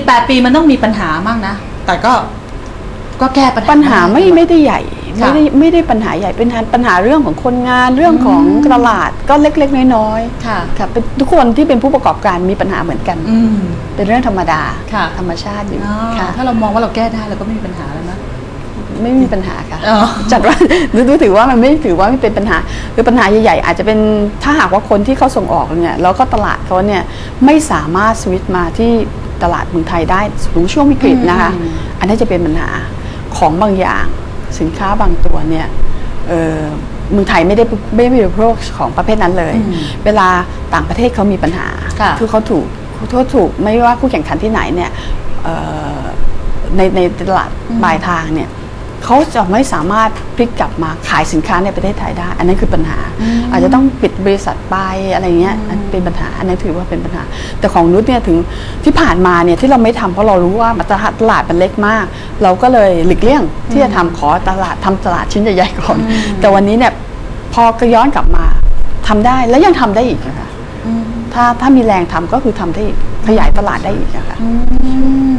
18ปีมันต้องมีปัญหามั่งนะ แต่ก็ก็แก้ปัญหาปัญหาไม่ไม่ได้ใหญ่ค่ะไม่ได้ไม่ได้ปัญหาใหญ่เป็นปัญหาเรื่องของคนงานเรื่องของอืมตลาดก็เล็ก ๆ น้อยค่ะๆค่ะเป็นทุกคนที่เป็นผู้ประกอบการมีปัญหาเหมือนกันอืมเป็นเรื่องธรรมดาค่ะธรรมชาติอยู่อ๋อค่ะถ้าเรามองว่าเราแก้ได้เราก็ไม่มีปัญหาแล้วนะไม่มีปัญหาค่ะอ๋อจัดว่าดูถือว่ามันไม่ถือว่าไม่เป็นปัญหาคือปัญหาใหญ่ๆ อาจจะเป็นถ้าหากว่าคนที่เขาส่งออกเนี่ยแล้วก็ตลาดเขาเนี่ยไม่สามารถสวิตช์มาที่ ตลาดเมืองไทยได้สมมติช่วงวิกฤตนะคะอืมอันนี้จะเป็นปัญหาของบางอย่างสินค้าบางตัวเนี่ยเอ่อเมืองไทยไม่ได้ไม่ได้บริโภคของประเภทนั้นเลยอืมเวลาต่างประเทศเขามีปัญหาค่ะอเขาถูกเขาถูกไม่ว่าคู่แข่งขันที่ไหนเนี่ยเอ่อในในตลาดอืมปลายทางเนี่ย เขาจะไม่สามารถพลิกกลับมาขายสินค้าในประเทศไทยได้ อันนั้นคือปัญหา อาจจะต้องปิดบริษัทไปอะไรเงี้ยอันเป็นปัญหาอันนั้นถือว่าเป็นปัญหา แต่ของนุชเนี่ยถึงที่ผ่านมาเนี่ยที่เราไม่ทำเพราะเรารู้ว่าตลาดตลาดมันเล็กมาก เราก็เลยหลีกเลี่ยงที่จะทำขอตลาดทำตลาดชิ้นใหญ่ๆก่อนอืมแต่วันนี้เนี่ยพอก็ย้อนกลับมาทำได้แล้วยังทำได้อีกนะคะอืมถ้าถ้ามีแรงทำก็คือทำได้อีก ขยายตลาดได้อีกนะคะอืม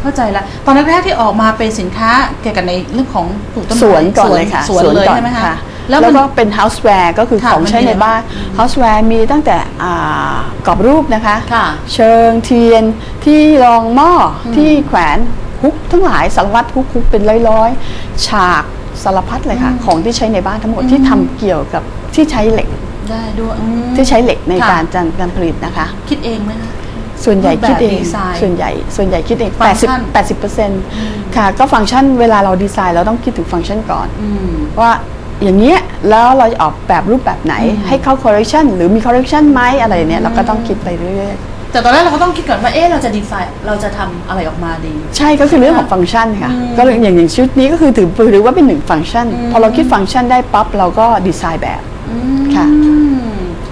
เข้าใจละตอนแรกๆที่ออกมาเป็นสินค้าเกี่ยวกับในเรื่องของปลูกต้นไม้สวนก่อนเลยค่ะสวนเลยก่อนใช่ไหมคะแล้วมันก็เป็น houseware ก็คือค่ะของใช้มันมีในบ้าน houseware มีตั้งแต่อ่ากรอบรูปนะคะ ค่ะเชิงเทียนที่รองหม้ออที่แขวนฮุกทั้งหลายสารพัดฮุกฮุกเป็นร้อยๆ ฉากสารพัดเลยค่ะ ของที่ใช้ในบ้านทั้งหมดที่ทำเกี่ยวกับที่ใช้เหล็กได้ด้วยอืม ที่ใช้เหล็กในค่ะ การจัดการผลิตนะคะ คิดเองไหมคะ ส่วนใหญ่คิดเอรูปแบบงดีไซน์ส่วนใหญ่ส่วนใหญ่คิดเองฟังก์ชัน80 80เปอร์เซ็นต์ค่ะ ก็ฟังก์ชันเวลาเราดีไซน์เราต้องคิดถึงฟังก์ชันก่อนอืมว่าอย่างเงี้ยแล้วเราจะออกแบบรูปแบบไหนอืมให้เข้าคอร์เรคชันหรือมีคอร์เรคชันไหมอะไรเนี่ยเราก็ต้องคิดไปเรื่อยแต่ตอนแรกเราก็ต้องคิดก่อนว่าเอ๊ะเราจะดีไซน์เราจะทำอะไรออกมาดีๆใช่ก็คือเรื่องของฟังก์ชันค่ะอืมก็เลยอย่างอย่างชุดนี้ก็คือถือถือว่าเป็นหนึ่งฟังก์ชันอืมพอเราคิดฟังก์ชันได้ปั๊บเราก็ดีไซน์แบบค่ะ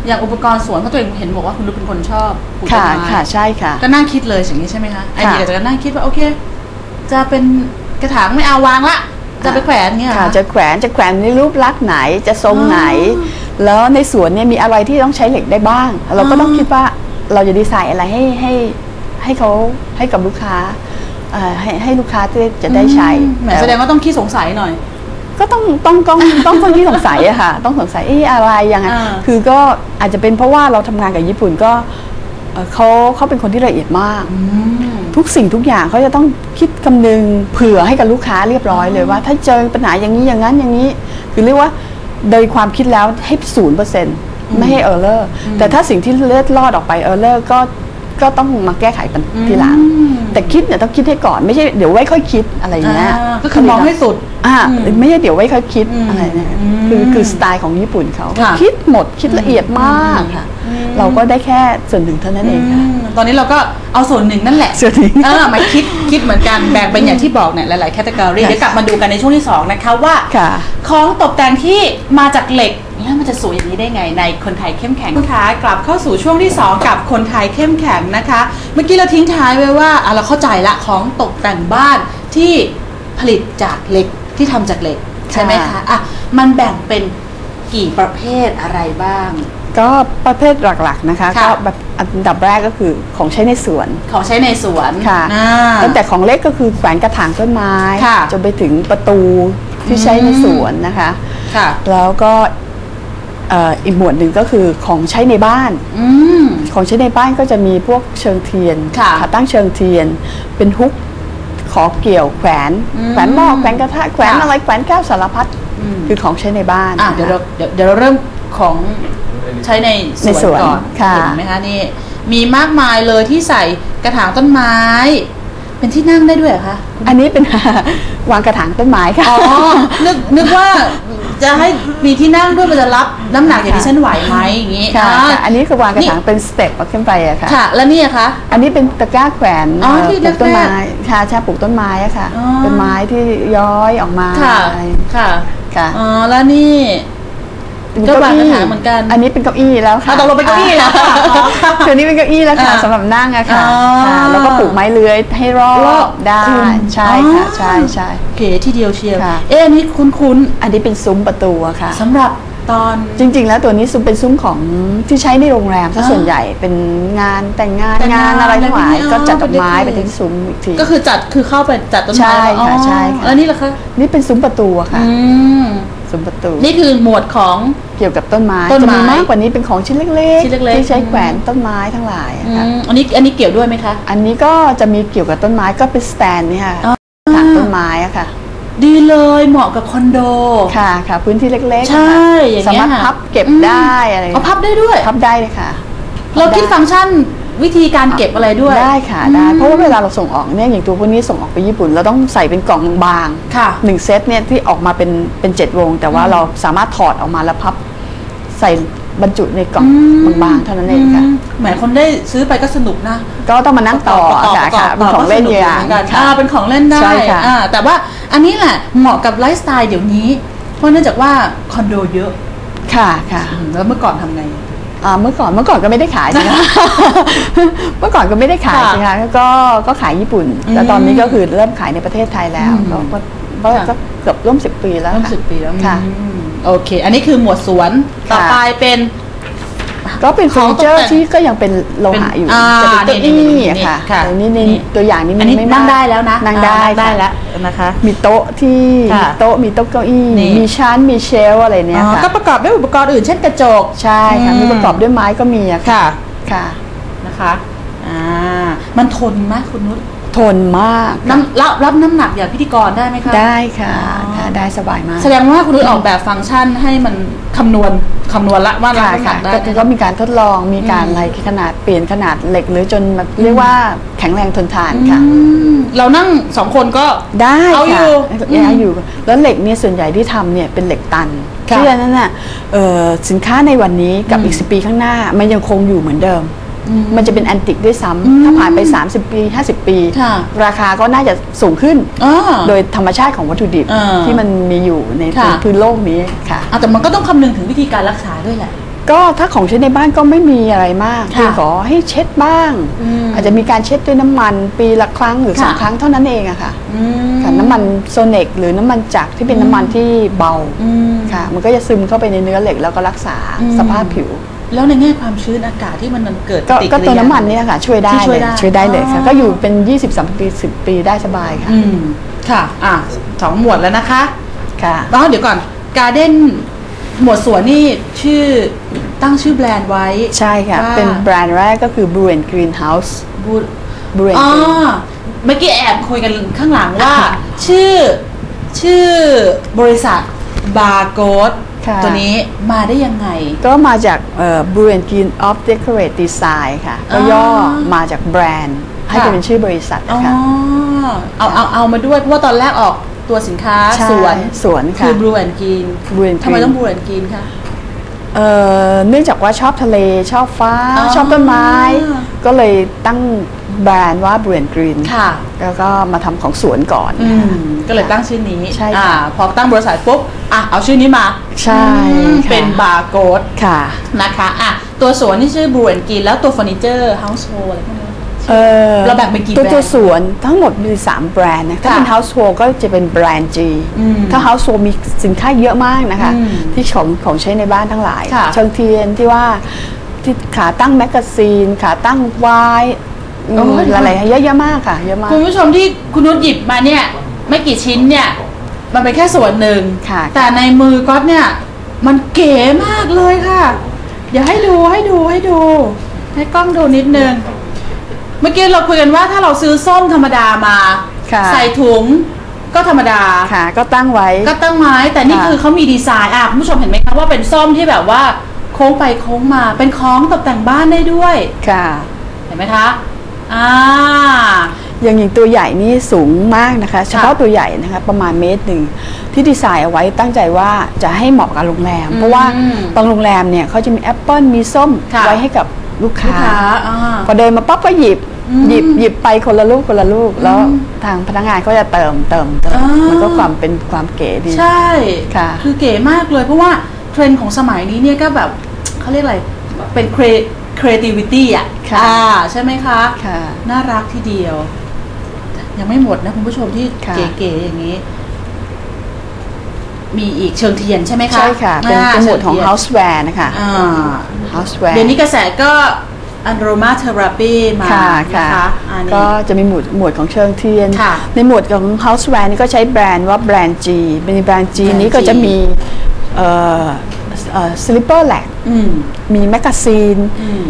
อืมอย่างอุปกรณ์สวนเพราะตัวเองเห็นบอกว่าคุณนุชเป็นคนชอบปลูกต้นค่ะไม้ค่ะใช่ค่ะ ก็นั่งคิดเลยอย่างนี้ใช่ไหมคะไอค่ะเดียจะนั่งคิดว่าโอเค จะเป็นกระถางไม่เอาวางละจะไปแขวนเงี้ยเหรอ ค่ะคะจะแขวนจะแขวนในรูปลักษณ์ไหนจะทรงไหนแล้วในสวนเนี่ยมีอะไรที่ต้องใช้เหล็กได้บ้าง เราก็ต้องคิดว่าเราจะดีไซน์อะไรให้ให้ให้เขาให้กับลูกค้าเอ่อให้ให้ลูกค้าจะจะได้ใช้อืมแหมแสดงว่าต้องขี้สงสัยหน่อย ก็ต้องต้องต้องต้องต้องที่สงสัยอะค่ะ ต้องสงสัยเอ๊ะอะไรยังไงอ่าคือก็อาจจะเป็นเพราะว่าเราทำงานกับญี่ปุ่นก็เอ่อเขาเขาเป็นคนที่ละเอียดมากอืมทุกสิ่งทุกอย่างเขาจะต้องคิดคำนึงเผื่อให้กับลูกค้าเรียบร้อยเลยว่า ถ้าเจอปัญหาอย่างนี้อย่างนั้นอย่างนี้ คือเรียกว่าโดยความคิดแล้วให้ศูนย์เปอร์เซ็นต์ไม่ให้เออร์เลอร์แต่ถ้าสิ่งที่เลือดลอดออกไปเออร์เลอร์ก็ ก็ต้องมาแก้ไขปัญทีหลังอืมแต่คิดเนี่ยต้องคิดให้ก่อนไม่ใช่เดี๋ยวไว้ค่อยคิดอะไรอย่างเงี้ยอ่าก็คือมองให้สุดอ่าอืมไม่ใช่เดี๋ยวไว้ค่อยคิดอืมอะไรเนี่ยอืมคือคือสไตล์ของญี่ปุ่นเขาค่ะคิดหมดคิดละเอียดมากค่ะอืมเราก็ได้แค่ส่วนหนึ่งเท่านั้นเองค่ะอืมตอนนี้เราก็เอาส่วนหนึ่งนั่นแหละส่วนหนึ่งเออมาคิดคิดเหมือนกันแบ่งเป็นอย่างที่บอกเนี่ยหลายๆแคตตากรีค่ะเดี๋ยวกลับมาดูกันในช่วงที่สองนะคะว่าค่ะของตกแต่งที่มาจากเหล็กเนี่ย มันจะสวยอย่างนี้ได้ไงในคนไทยเข้มแข็งคุณคะกลับเข้าสู่ช่วงที่ 2 กับคนไทยเข้มแข็งนะคะ เมื่อกี้เราทิ้งท้ายไว้ว่าอะเราเข้าใจละของตกแต่งบ้านที่ผลิตจากเหล็กที่ทำจากเหล็กใช่ไหมคะค่ะอะมันแบ่งเป็นกี่ประเภทอะไรบ้าง ก็ประเภทหลักๆนะคะค่ะก็แบบอันดับแรกก็คือของใช้ในสวน ของใช้ในสวนค่ะอ่าตั้งแต่ของเล็กก็คือแขวนกระถางต้นไม้ค่ะจนไปถึงประตูที่ใช้ในอืมสวนนะคะค่ะแล้วก็ เอ่ออีกหมวดหนึ่งก็คือของใช้ในบ้าน อืม ของใช้ในบ้านก็จะมีพวกเชิงเทียนค่ะขาตั้งเชิงเทียน เป็นฮุกขอเกี่ยวแขวน อืมแขวนหม้อแขวนกระทะแขวนค่ะอะไรแขวนแก้วสารพัดอืม คือของใช้ในบ้านอะนะคะเดี๋ยวเราเดี๋ยวเดี๋ยวเราเริ่มของใช้ในสในวนสวนก่อนค่ะ เห็นไหมคะนี่มีมากมายเลยที่ใส่กระถางต้นไม้ เป็นที่นั่งได้ด้วยเหรอคะอันนี้เป็น วางกระถางต้นไม้ค่ะ อ๋อนึกนึกว่าจะให้มีที่นั่งด้วยมันจะรับน้ำหนักอย่างที่ฉันไหวไหมอย่างงี้ค่ะอ่าค่ะ อันนี้คือวางกระถางเป็นสเต็ปขึ้นไปอะค่ะ ค่ะ แล้วนี่อะคะ อันนี้เป็นตะกร้าแขวนอ๋อเอ่อที่ปลูกต้นไม้แรกค่ะใช่ปลูกต้นไม้อะค่ะ อ๋อ เป็นไม้ที่ย้อยออกมาค่ะ อะไรค่ะ ค่ะ อ๋อ แล้วนี่ ก็วางกระถางเหมือนกันอันนี้เป็นเก้าอี้แล้วค่ะอะตกลงเป็นเก้าอี้แล้วค่ะอ๋อค่ะคือนี้เป็นเก้าอี้แล้วค่ะอ่าสำหรับนั่งอะค่ะอ๋อค่ะแล้วก็ปลูกไม้เลื้อยให้รอรอบบได้คุมใช่ค่ะอ๋อใช่ใช่เก๋ที่เดียวเชียวค่ะเอ๊ะอันนี้คุ้นอันนี้เป็นซุ้มประตูอะค่ะๆสำหรับตอนจริง ๆ แล้วตัวนี้ซุ้มเป็นซุ้มของที่ใช้ในโรงแรมซะอ่าส่วนใหญ่เป็นงานแต่งงานแต่งงางานนอะไรทั้งหลายอะไรพวกนี้ก็จัดดอกไม้อ๋อไปที่ซุ้มอีกทีก็คือจัดคือเข้าไปจัดต้นไม้ใช่ค่ะอ๋อใช่ค่ะแล้วนี่ล่ะคะนี่เป็นซุ้มประตูอะค่ะอืม ซุ้มประตูนี่คือหมวดของ เกี่ยวกับต้นไม้ต้นไม้ จะมีมากกว่านี้เป็นของชิ้นเล็กชิ้นเล็กๆ ที่ใช้แขวนต้นไม้ทั้งหลายอะอืค่ะมอันนี้อันนี้เกี่ยวด้วยไหมคะ อันนี้ก็จะมีเกี่ยวกับต้นไม้ก็เป็นสแตนนี่ค่ะอ๋อ ถางต้นไม้อะค่ะ ดีเลยเหมาะกับคอนโด ค่ะค่ะ พื้นที่เล็กๆใช่ค่ะอย่างสาเงี้ยมารถค่ะพับเก็บอืมได้อะไรเอาพับได้ด้วย พับได้เลยค่ะเราคิดฟังก์ชัน วิธีการเก็บอะไรด้วย ได้ค่ะได้เพราะว่าเวลาเราส่งออกเนี่ยอย่างตัวพวกนี้ส่งออกไปญี่ปุ่น เราต้องใส่เป็นกล่องบางค่ะหนึ่งเซตเนี่ยที่ออกมาเป็นเป็นเจ็ดวง แต่ว่าเราสามารถถอดออกมาแล้วพับใส่บรรจุในกล่องบางๆเท่านั้นเองค่ะมแหมคนได้ซื้อไปก็สนุกนะ ก็ต้องมานั่งต่อประกบค่ะประกบค่ะเป็นของเล่นอย่างประกบก็สนุกเหมือนกันค่ะอ่าเป็นของเล่นได้ใช่ค่ะอ่าแต่ว่าอันนี้แหละเหมาะกับไลฟ์สไตล์เดี๋ยวนี้ เพราะเนื่องจากว่าคอนโดเยอะค่ะค่ะอืมแล้วเมื่อก่อนทำไงอ่า เมื่อก่อนเมื่อก่อนก็ไม่ได้ขายนะคะเมื่อก่อนก็ไม่ได้ขายค่ะสิคะก็ก็ขายญี่ปุ่น แต่ตอนนี้ก็คือเริ่มขายในประเทศไทยแล้วอืมก็ก็ก็ค่ะก็เกือบร่วมสิบปีแล้วเริ่มค่ะสิบปีแล้วค่ะอืมโอเค อันนี้คือหมวดสวนต่อค่ะไปเป็น ก็เป็นเฟอร์นิเจอของตกร์แต่งที่ก็ยังเป็นโลหะอยู่เป็นอ่าจะเป็นเก้านี่อี้นี่อะค่ะค่ะแต่นี่ในนี่ตัวอย่างนี้อัมันนนี้ไม่นั่งมากได้แล้วนะนั่งได้อ่าได้ค่ะแล้วนะคะ มีโต๊ะที่ค่ะมีโต๊ะมีโต๊ะเก้าอี้นี่มีชั้นมีเชลฟ์อะไรเนี่ยอ๋อค่ะก็ประกอบด้วยอุปกรณ์อื่นเช่นกระจกใช่ค่ะอืมมีประกอบด้วยไม้ก็มีอะค่ะค่ะค่ะนะคะอ่ามันทนไหมคุณนุช ทนมากน้ำรับรับน้ำหนักอย่างพิธีกรได้ไหมคะ ได้ค่ะอ๋อค่ะได้สบายมาก แสดงว่าคุณนุชออกแบบฟังก์ชันให้มันคำนวณคำนวณละว่ารับค่ะน้ำหนัค่ะกได้ก็ก็มีการทดลองมีการอืมอะไรขนาดเปลี่ยนขนาดเหล็กหรือจนแบบเรียกว่าแข็งแรงทนทานค่ะอืมเรานั่งสองคนก็ได้เอาอยู่ค่ะอืมเอาอยู่ แล้วเหล็กเนี่ยส่วนใหญ่ที่ทำเนี่ยเป็นเหล็กตันค่ะเพราะฉะนั้นน่ะเอ่อสินค้าในวันนี้กับอืมอีกสิปีข้างหน้ามันยังคงอยู่เหมือนเดิมอื มมันจะเป็นแอนติกด้วยซ้อืมำถ้าผ่านไป 30 ปี 50 ปีค่ะราคาก็น่าจะสูงขึ้นอ่าโดยธรรมชาติของวัตถุดิบอ่าที่มันมีอยู่ในค่ะพื้นโลกนี้ค่ะอะแต่มันก็ต้องคำนึงถึงวิธีการรักษาด้วยแหละก็ถ้าของใช้ในบ้านก็ไม่มีอะไรมากค่ะเพียงขอให้เช็ดบ้างอืมอาจจะมีการเช็ดด้วยน้ำมัน ปีละครั้งหรือสองค่ะครั้งเท่านั้นเองอะค่ะอืมค่ะน้ำมันโซเนกหรือน้ำมันจักรที่เป็นน้ำมันที่เบาอืมค่ะ มันก็จะซึมเข้าไปในเนื้อเหล็กแล้วก็รักษาอืมสภาพผิว แล้วในแง่ความชื้นอากาศที่มันมันเกิดก็ปฏิก็ริยา ตัวน้ำมันเนี่ยค่ะ ช่วยได้ที่ช่วยเลยได้ช่วยได้เลยค่ะ อ๋อ ก็อยู่เป็น 20 30ปี 10 ปีได้สบายค่ะอืมค่ะ อะสองหมวดแล้วนะคะค่ะอ๋อเดี๋ยวก่อนการเด้นหมวดสวนนี่ชื่อตั้งชื่อแบรนด์ไว้ ใช่ค่ะ ว่า เป็นแบรนด์แรกก็คือ Brew and Green House บู Brew and อ๋อ Green เมื่อกี้แอบคุยกันข้างหลังว่า ชื่อ ชื่อบริษัทบาร์โกดค่ะ ตัวนี้มาได้ยังไง ก็มาจากเอ่อ Brew and Green of Decorate Design ค่ะ ก็ย่อมาจากแบรนด์ให้ค่ะเป็นชื่อบริษัทอ๋อค่ะเอาเอาเอามาด้วยเพราะว่าตอนแรกออกตัวสินค้าใช่สวนสวนค่ะคือ Blue and Green Brew and ทำไม Green ต้อง Blue and Green คะ เอ่อเนื่องจากว่าชอบทะเลชอบฟ้าอ๋อชอบต้นไม้ ก็เลยตั้งแบรนด์ว่า Brew and Green ค่ะ แล้วก็มาทำของสวนก่อน อืมก็เลยตั้งชื่อนี้ใช่ค่ะอ่าพอตั้งบริษัทปุ๊บอะเอาชื่อนี้มาใช่อืมค่ะ เป็นบาร์โกดค่ะ นะคะอะตัวสวนนี่ชื่อ Blue and Green แล้วตัวเฟอร์นิเจอร์ Household อะไรพวกนี้ เอ่อเราแบ่งเป็นกี่ตัวแบรนด์ตัวสวนทั้งหมดมี 3 แบรนด์นะถ้าเป็นค่ะ household ก็จะเป็นแบรนด์ G อืมถ้า household มีสินค้าเยอะมากนะคะ อืมที่ของของใช้ในบ้านทั้งหลาย ค่ะเชิงเทียนที่ว่าที่ขาตั้งแมกกาซีน ขาตั้งไวน์อืมโอ้ย อะไรเยอะแยะมากค่ะเยอะมาก คุณผู้ชมที่คุณนุชหยิบมาเนี่ย ไม่กี่ชิ้นเนี่ย มันเป็นแค่ส่วนหนึ่งค่ะ แต่ในมือก๊อตเนี่ย มันเก๋มากเลยค่ะ เดี๋ยวให้ดูให้ดูให้ดู ให้กล้องดูนิดนึง เมื่อกี้เราคุยกันว่าถ้าเราซื้อส้มธรรมดามา ค่ะ ใส่ถุงก็ธรรมดา ค่ะ ก็ตั้งไว้ ก็ตั้งไม้แต่นี่ค่ะ คือเขามีดีไซน์อะคุณผู้ชมเห็นไหมคะว่าเป็นส้มที่แบบว่าโค้งไปโค้งมา เป็นของตกแต่งบ้านได้ด้วย ค่ะ เห็นไหมคะ อ่า อย่างอย่างตัวใหญ่นี่สูงมากนะคะ เฉพาะตัวใหญ่นะคะประมาณเมตรหนึ่งที่ดีไซน์เอาไว้ตั้งใจว่าจะให้เหมาะกับโรงแรมเพราะว่าอืมบางโรงแรมเนี่ยเขาจะมีแอปเปิลมีส้มค่ะไว้ให้กับ ลูกลูกค้าค้าอ่า พอเดินมาปั๊บก็หยิบ อืมหยิบหยิบไปคนละลูกคนละลูก แล้วอืมทางพนักงานก็จะเติมเติมเติมอ่ามั มันก็ความเป็นความเก๋ดี ใช่ค่ะคือเก๋มากเลยเพราะว่าเทรนด์ของสมัยนี้เนี่ยก็แบบเขาเรียกอะไร เป็น cre- creativity อะค่ะ อ่าใช่ไหมคะ ค่ะ น่ารักทีเดียว ยังไม่หมดนะคุณผู้ชมที่ค่ะ เก๋ๆอย่างนี้ มีอีกเชิงเทียนใช่ไหมคะใช่ค่ะ เป็นอ่าเป็นหมวดของชิทียน houseware นะคะอ่า houseware เดี๋ยวนี้กระแสก็อันโรมาเทอราปีมาค่ะนะค่ะคะอันนี้ก็จะมีหมวดหมวดของเชิงเทียนค่ะในหมวดของ houseware นี่ก็ใช้แบรนด์ว่าแบรนด์ G เป็นแบรนด์ G แบรนด์นี้ก็ G จะมีเอ่อเอ่อ slipper lag อืมมีแมกกาซีนอืม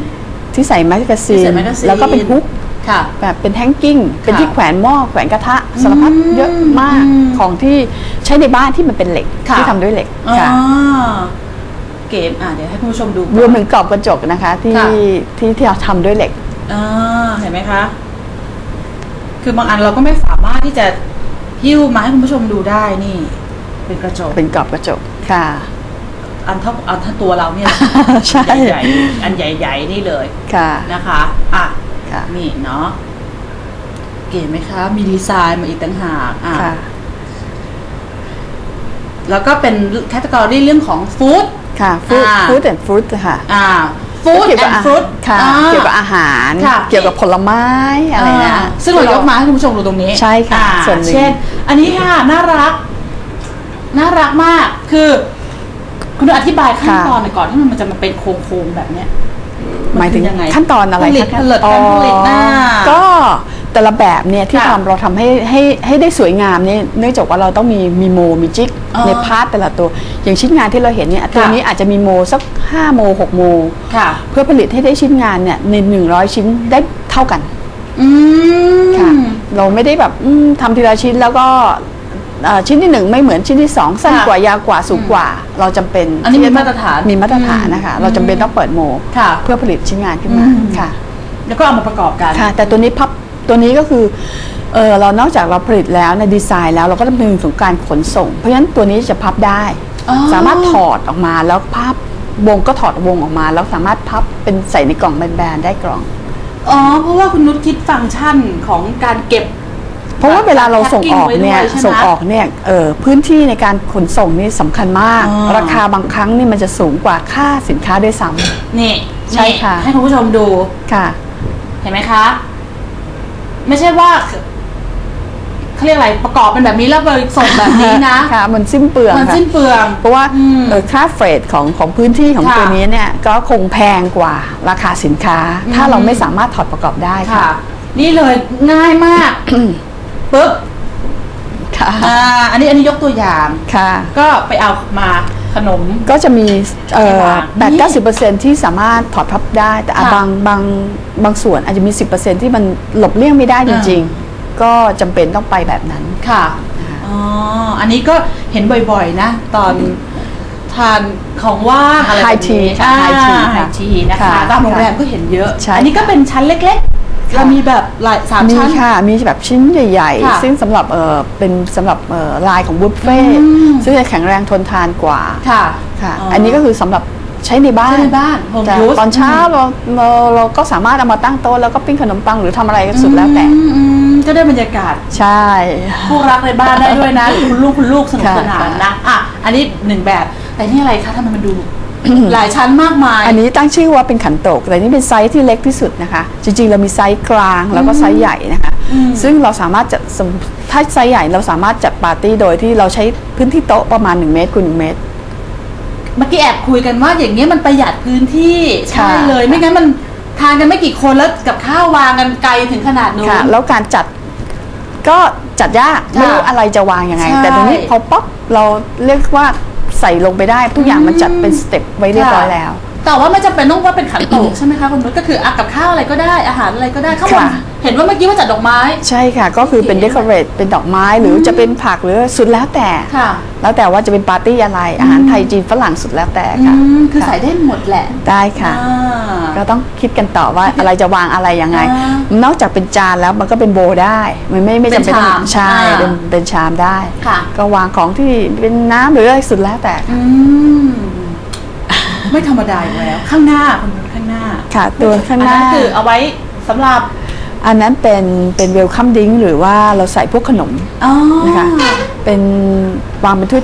ที่ใส่แมกกาซีที่นใส่แมกกาซีน แล้วก็เป็นฮุก ค่ะ แบบเป็นแฮงกิ้ง เป็นที่แขวนหม้อแขวนกระทะสารพัดอืมเยอะมากอืมของที่ใช้ในบ้านที่มันเป็นเหล็กค่ะที่ทำด้วยเหล็กอ๋อค่ะเกมอะเดี๋ยวให้คุณผู้ชมดูรวมถึงกรอบกระจกนะคะ ที่ค่ะที่ที่เราทำด้วยเหล็กอ่าเห็นไหมคะ คือบางอันเราก็ไม่สามารถที่จะหิ้วมาให้คุณผู้ชมดูได้นี่ เป็นกระจกเป็นกรอบกระจกค่ะ อันเท่าอันเท่าตัวเราเนี่ยใช่ใหญ่ๆอันใหญ่ๆนี่เลยค่ะนะคะ อะ ค่ะ นี่เนาะเก๋ไหมคะ มีดีไซน์มาอีกต่างหากอะค่ะ แล้วก็เป็นแคตตากรีเรื่องของฟู้ด ค่ะฟรุตอ่าฟรุตแอนด์ฟรุตค่ะอ่าฟู้ดเกี่ยวแอกับนอาด์ฟรุต ค่ะ เกี่ยวกับอาหาร ค่ะ เกี่ยวกับผลไม้อะไรนะาซึ่งเรายกมาให้คุณผู้ชมดูตรงนี้ใช่ค่ะอ่าส่วนหนึ่ง เช่น อันนี้ค่ะ น่ารัก น่ารักมากคือ คุณอธิบายขั้นตอนหน่อยก่อนที่มันจะมาเป็นโค้งๆแบบเนี้ย หมายถึงนคือยังไงขั้นตอนอะไรผลิตคะผลิตการผลิตหน้าอ๋อก็แต่ละแบบเนี่ยที่ค่ะทำเราทำให้ให้ให้ได้สวยงามเนี่ยเนื่องจากว่าเราต้องมีมีโมมีจิกอ๋อในพาร์ทแต่ละตัว อย่างชิ้นงานที่เราเห็นเนี่ยตัวนี้อาจจะมีโมสัก 5 โม 6 โมค่ะเพื่อผลิตให้ได้ชิ้นงานเนี่ยใน100ชิ้นได้เท่ากันอืมค่ะเราไม่ได้แบบอืมทำทีละชิ้นแล้วก็ เอ่อชิ้นที่หนึ่งไม่เหมือนชิ้นที่สองสั้นค่ะกว่ายาวกว่าสูงกว่า เราจำเป็นอันนี้มีที่จะมาตรฐานมีมาตรฐานนะคะอืมเราจำเป็นต้องเปิดโมค่ะ เพื่อผลิตชิ้นงานขึ้นมาอืมค่ะ แล้วก็เอามาประกอบกัน ค่ะแต่ตัวนี้พับตัวนี้ก็คือเออเรานอกจากเราผลิตแล้วในดีไซน์แล้วเราก็ต้องเป็นถึงการขนส่ง เพราะฉะนั้นตัวนี้จะพับได้ อ๋อ สามารถถอดออกมาแล้วพับวงก็ถอดวงออกมา แล้วสามารถพับเป็นใส่ในกล่องแบนๆได้กล่อง อ๋อ เพราะว่าคุณนุชคิดฟังก์ชันของการเก็บ เพราะว่าเวลาเราส่งออกแพ็คกิ้งไว้ด้วยเนี่ยใช่ไหมส่งออกเนี่ยเออพื้นที่ในการขนส่งนี่สำคัญมาก อ๋อ ราคาบางครั้งนี่มันจะสูงกว่าค่าสินค้าด้วยซ้ นี่ใช่นี่ค่ะให้คุณผู้ชมดูำค่ะ เห็นไหมคะ ไม่ใช่ว่าเขาเรียกอะไรประกอบเป็นแบบนี้แล้วไปส่งแบบนี้นะ ค่ะมันสิ้นเปลืองมันค่ะสิ้นเปลือง เพราะว่าอืมเอ่อค่าเฟรดของของพื้นที่ของค่ะตัวนี้เนี่ยก็คงแพงกว่าราคาสินค้า อืม ถ้าเราไม่สามารถถอดประกอบได้ค่ะ ค่ะ นี่เลยง่ายมาก ปุ๊บค่ะอ่าอันนี้อันนี้ยกตัวอย่าง ค่ะ ก็ไปเอามาขนม ก็จะมีเอ่อให้วางแปดเก้าสิบเปอร์เซ็นที่สามารถถอดพับได้ แต่อะค่ะบางบางบางส่วนอาจจะมีสิบเปอร์เซ็นที่มันหลบเลี่ยงไม่ได้จริง ๆ ก็จำเป็นต้องไปแบบนั้น ค่ะ อ๋อ อันนี้ก็เห็นบ่อยๆนะ ตอนทานของว่างอะไรแบบ High tea นี้ค่ะ High tea ไฮค่ะทีนะคะ ค่ะตามโรงแรมก็เห็นเยอะ ใช่ อันี้ก็เป็นชั้นเล็กๆ เรามีแบบหลายสามมีชั้น ค่ะ มีแบบชิ้นใหญ่ค่ะๆ ซึ่งสำหรับเออเป็นสำหรับเออลายของบุฟเฟ่ต์อืม ซึ่งจะแข็งแรงทนทานกว่าค่ะ ค่ะ อันนี้ก็คือสำหรับใช้ในบ้านใช้ในบ้าน home แต่ use ตอนเช้าเราเราเราก็สามารถเอามาตั้งโต๊ะแล้วก็ปิ้งขนมปังหรือทำอะไรก็สุดแล้วแต่อืมอืมก็ได้บรรยากาศ ใช่ คู่รักในบ้านได้ด้วยนะหรือคุณลูกคุณลูกสนุกค่ะสนานค่ะนะอะอันนี้หนึ่งแบบ แต่นี่อะไรคะทำไมมันดู หลายชั้นมากมาย อันนี้ตั้งชื่อว่าเป็นขันโตก แต่นี่เป็นไซส์ที่เล็กที่สุดนะคะ จริงๆ เรามีไซส์กลางแล้วก็ไซส์ใหญ่นะคะอืมซึ่งเราสามารถจัดสมถ้าไซส์ใหญ่เราสามารถจัดปาร์ตี้โดยที่เราใช้พื้นที่โต๊ะประมาณ 1 เมตรคูณ1เมตร เมื่อกี้แอบคุยกันว่าอย่างนี้ยมันประหยัดพื้นที่ใช่ค่ะเลยไม่งั้นมันทานกันไม่กี่คนแล้วกับข้าววางกันไกลถึงขนาดนู้นค่ะแล้วการจัดก็จัดยากค่ะไม่รู้อะไรจะวางยังไงใช่แต่ตรงนี้พอป๊อปเราเรียกว่า ใส่ลงไปได้ทุกอย่างมันจัดเป็นสเต็ปไว้เรียบร้อยแล้ว แต่ว่าไม่จำเป็นต้องว่าเป็นขันโตกใช่ไหมคะคุณนุชก็คืออะกับข้าวอะไรก็ได้อาหารอะไรก็ได้ข้างบนค่ะเห็นว่าเมื่อกี้ว่าจัดดอกไม้ ใช่ค่ะ ก็คือเป็นโอเคเดคอเรทเป็นดอกไม้หรือจะเป็นผักหรือสุดแล้วแต่ค่ะ แล้วแต่ว่าจะเป็นปาร์ตี้อะไร อาหารไทยจีนฝรั่งสุดแล้วแต่อืค่ะมคือใส่ได้หมดแหละ ได้ค่ะอ่าก็ต้องคิดกันต่อว่าอะไรจะวางอะไรยังไงอ่านอกจากเป็นจานแล้วมันก็เป็นโบว์ได้ มันไม่ไม่จำเป็นต้องเป็นชามใช่อ่าเป็นเป็นชามได้ค่ะก็วางของที่เป็นน้ำหรืออะไรสุดแล้วแต่อืม ไม่ธรรมดาอีกแล้ว ข้างหน้าคุณนุชข้างหน้าค่ะตัวข้างหน้าอัคือเอาไว้สำหรับอันนั้นเป็นเป็นเวลคัมดิ้งหรือว่าเราใส่พวกขนมอ๋อ นะคะเป็นวางเป็นถ้วย